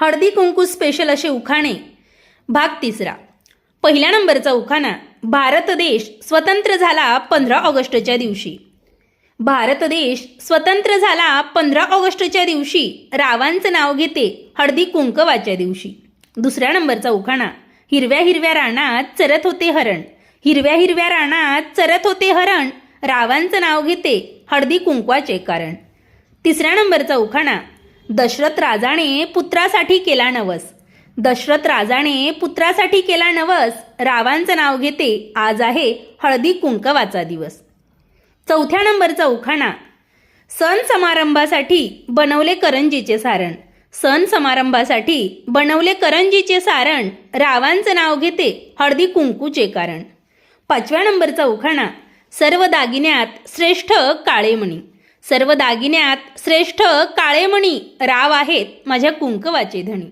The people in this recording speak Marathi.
हळदी कुंकू स्पेशल असे उखाणे. भाग तिसरा. पहिल्या नंबरचा उखाणा भारत देश स्वतंत्र झाला पंधरा ऑगस्टच्या दिवशी. भारत देश स्वतंत्र झाला पंधरा ऑगस्टच्या दिवशी. रावांचं नाव घेते हळदी कुंकवाच्या दिवशी. दुसऱ्या नंबरचा उखाणा. हिरव्या हिरव्या रानात चरत होते हरण. हिरव्या हिरव्या रानात चरत होते हरण. रावांचं नाव घेते हळदी कुंकवाचे कारण. तिसऱ्या नंबरचा उखाणा. दशरथ राजाने पुत्रासाठी केला नवस. दशरथ राजाने पुत्रासाठी केला नवस. रावांचं नाव घेते आज आहे हळदी कुंकवाचा दिवस. चौथ्या नंबरचा उखाणा. सण समारंभासाठी बनवले करंजीचे सारण. सण समारंभासाठी बनवले करंजीचे सारण. रावांचं नाव घेते हळदी कुंकूचे कारण. पाचव्या नंबरचा उखाणा. सर्व दागिन्यात श्रेष्ठ काळेमणी. सर्व दागिन्यात श्रेष्ठ काळेमणी राव आहेत माझ्या कुंकवाचे धणी.